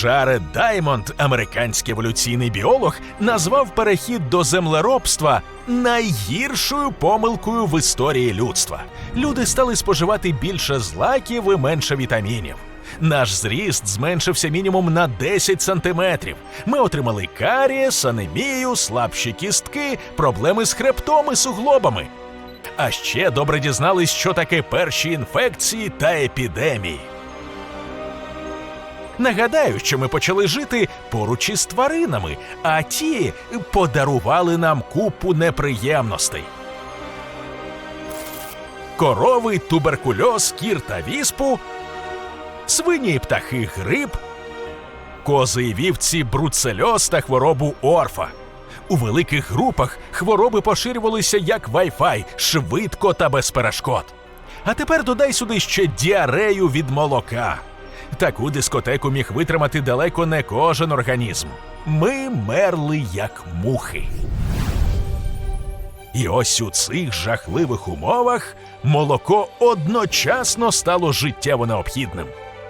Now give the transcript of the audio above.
Джаред Даймонд, американський еволюційний біолог, назвав перехід до землеробства найгіршою помилкою в історії людства. Люди стали споживати більше злаків і менше вітамінів. Наш зріст зменшився мінімум на 10 сантиметрів. Ми отримали карієс, анемію, слабші кістки, проблеми з хребтом і суглобами. А ще добре дізнались, що таке перші інфекції та епідемії. Нагадаю, що ми почали жити поруч із тваринами, а ті подарували нам купу неприємностей. Корови, туберкульоз, кір та віспу, свині птахи грип, кози і вівці бруцельоз та хворобу орфа. У великих групах хвороби поширювалися як Wi-Fi, швидко та без перешкод. А тепер додай сюди ще діарею від молока. Таку дискотеку міг витримати далеко не кожен організм. Ми мерли як мухи. І ось у цих жахливих умовах молоко одночасно стало життєво необхідним.